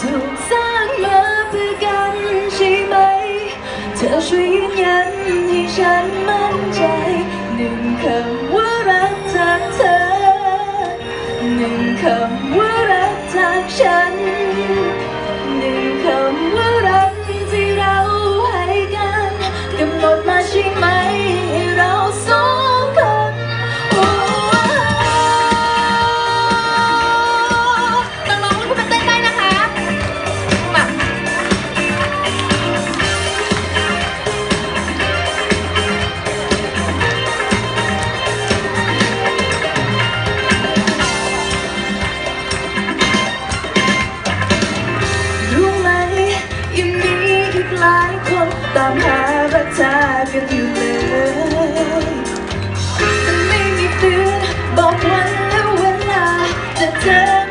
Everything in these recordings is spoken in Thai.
ถูกสร้างมาเพื่อกันใช่ไหม เธอช่วยยืนยันให้ฉันมั่นใจ หนึ่งคำว่ารักจากเธอ หนึ่งคำ ลายคนตามหารักเธกันอยู่เลยแต่ไม่มีเตือนบอกวันและเวลาจะเจอ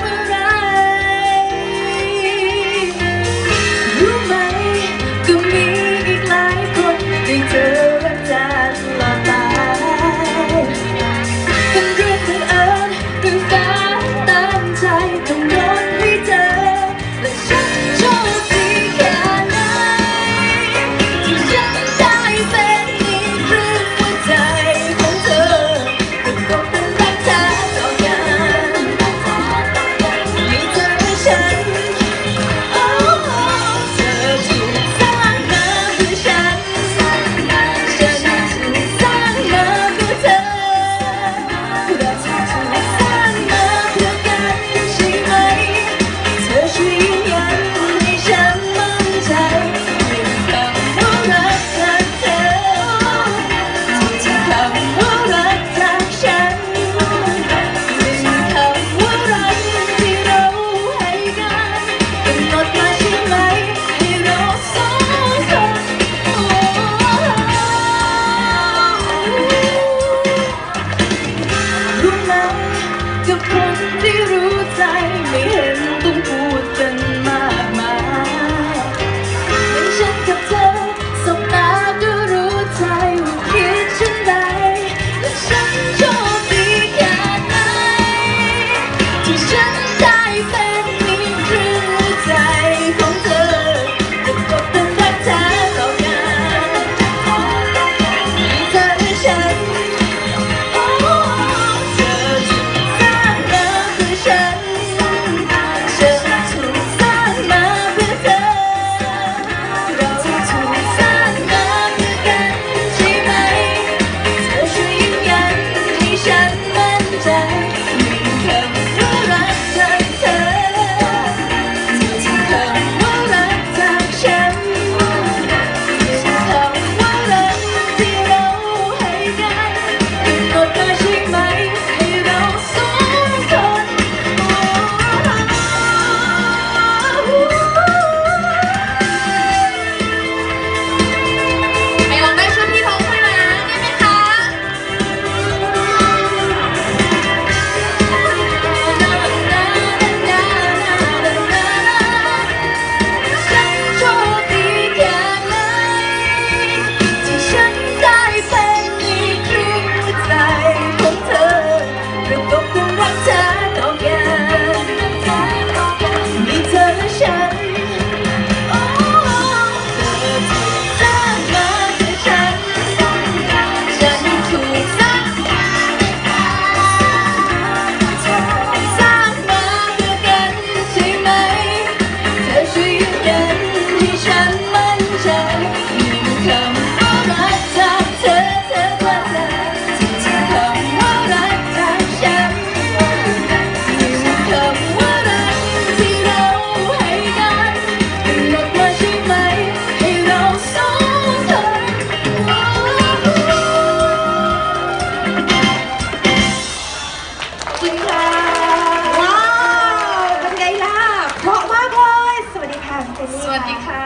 วัสดีค่ะ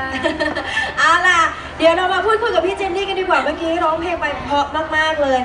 เอาล่ะ เดี๋ยวเรามาพูดคุยกับพี่เจนนี่กันดีกว่า เมื่อกี้ร้องเพลงไปเพราะมาก ๆ เลย